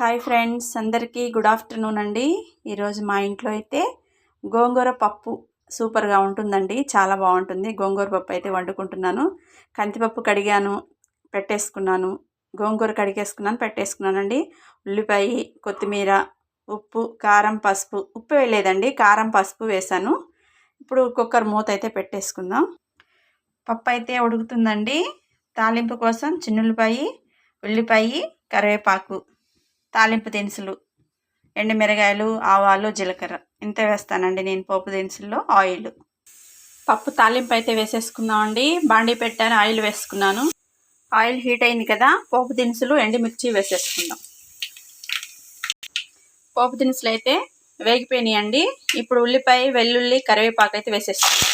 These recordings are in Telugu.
హాయ్ ఫ్రెండ్స్ అందరికీ గుడ్ ఆఫ్టర్నూన్ అండి. ఈరోజు మా ఇంట్లో అయితే గోంగూర పప్పు సూపర్గా ఉంటుందండి. చాలా బాగుంటుంది. గోంగూర పప్పు అయితే వండుకుంటున్నాను. కందిపప్పు కడిగాను పెట్టేసుకున్నాను. గోంగూర కడిగేసుకున్నాను పెట్టేసుకున్నానండి. ఉల్లిపాయ కొత్తిమీర ఉప్పు కారం పసుపు. ఉప్పు వేయలేదండి కారం పసుపు వేసాను ఇప్పుడు కుక్కర్ మూత అయితే పెట్టేసుకుందాం. పప్పు అయితే ఉడుకుతుందండి. తాలింపు కోసం చిన్నుల్లిపాయ ఉల్లిపాయ కరివేపాకు. తాలింపు దినుసులు ఎండుమిరగాయలు ఆవాలు జీలకర్ర. ఇంత వేస్తానండి నేను పోపు దినుసుల్లో ఆయిల్. పప్పు తాలింపు అయితే వేసేసుకుందామండి. బాండీ పెట్టాను ఆయిల్ వేసుకున్నాను. ఆయిల్ హీట్ అయింది కదా పోపు దినుసులు ఎండుమిర్చి వేసేసుకుందాం. పోపు దినుసులు అయితే వేగిపోయినాయండి. ఇప్పుడు ఉల్లిపాయ వెల్లుల్లి కరివేపాకు అయితే వేసేసుకుందాం.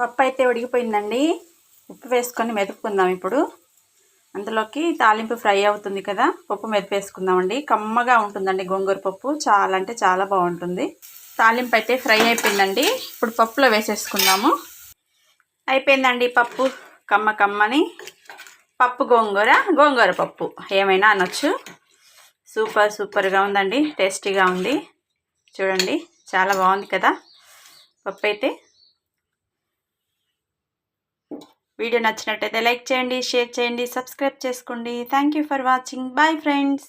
పప్పు అయితే ఉడికిపోయిందండి. ఉప్పు వేసుకొని మెదుపుకుందాం ఇప్పుడు. అందులోకి తాలింపు ఫ్రై అవుతుంది కదా పప్పు మెదిపేసుకుందామండి. కమ్మగా ఉంటుందండి గోంగూర పప్పు. చాలా అంటే చాలా బాగుంటుంది. తాలింపు అయితే ఫ్రై అయిపోయిందండి. ఇప్పుడు పప్పులో వేసేసుకుందాము. అయిపోయిందండి పప్పు. కమ్మ కమ్మని పప్పు గోంగూర గోంగూర పప్పు. ఏమైనా అనొచ్చు. సూపర్ సూపర్గా ఉందండి. టేస్టీగా ఉంది. చూడండి చాలా బాగుంది కదా. పప్పు అయితే వీడియో నచ్చినట్టయితే లైక్ చేయండి షేర్ చేయండి సబ్స్క్రైబ్ చేసుకోండి. Thank you for watching bye friends